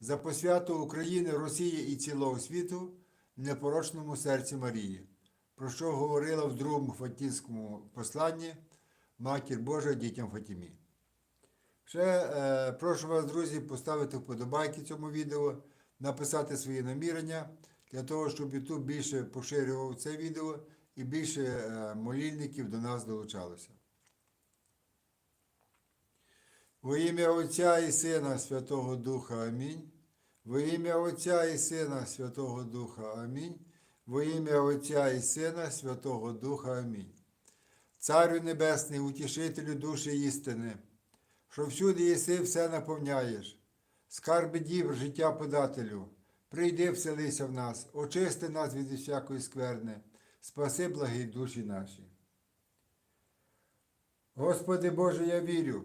за посвяту України, Росії і цілого світу в непорочному серці Марії, про що говорила в другому Фатінському посланні Матір Божа дітям Фатімі. Ще е, прошу вас, друзі, поставити вподобайки цьому відео, написати свої намірення для того, щоб YouTube більше поширював це відео і більше е, молільників до нас долучалося. Во ім'я Отця і Сина Святого Духа Амінь. Во ім'я Отця і Сина Святого Духа Амінь. Во ім'я Отця і Сина Святого Духа Амінь. Царю Небесний, утішителю душі істини, що всюди єси все наповняєш, скарби дів життя подателю, прийди вселися в нас, очисти нас від всякої скверни, спаси благі душі наші. Господи Боже, я вірю,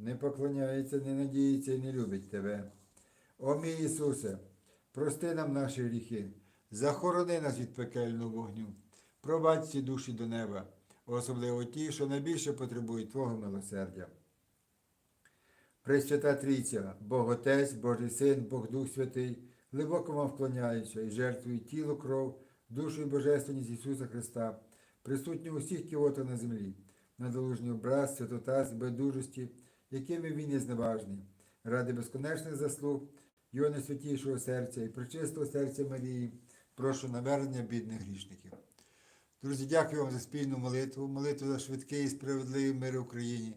не поклоняється, не надіється і не любить Тебе. О мій Ісусе, прости нам наші гріхи, захорони нас від пекельного вогню, пробач ці душі до неба, особливо ті, що найбільше потребують Твого милосердя. Пресвята Трійця, Бог Отець, Божий Син, Бог Дух Святий, глибоко вам вклоняюся і жертвую тіло, кров, душу і божественність Ісуса Христа, присутнього усіх кіота на землі, на долужній образ, святота, байдужості, якими він є зневажний, ради безконечних заслуг, Його найсвятішого серця і причистого серця Марії, прошу навернення бідних грішників. Друзі, дякую вам за спільну молитву, молитву за швидкий і справедливий мир в Україні.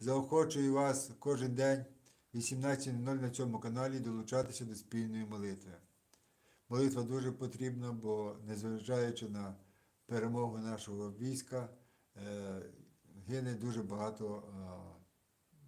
Заохочую вас кожен день 18.00 на цьому каналі долучатися до спільної молитви. Молитва дуже потрібна, бо незважаючи на перемогу нашого війська, е, гине дуже багато е,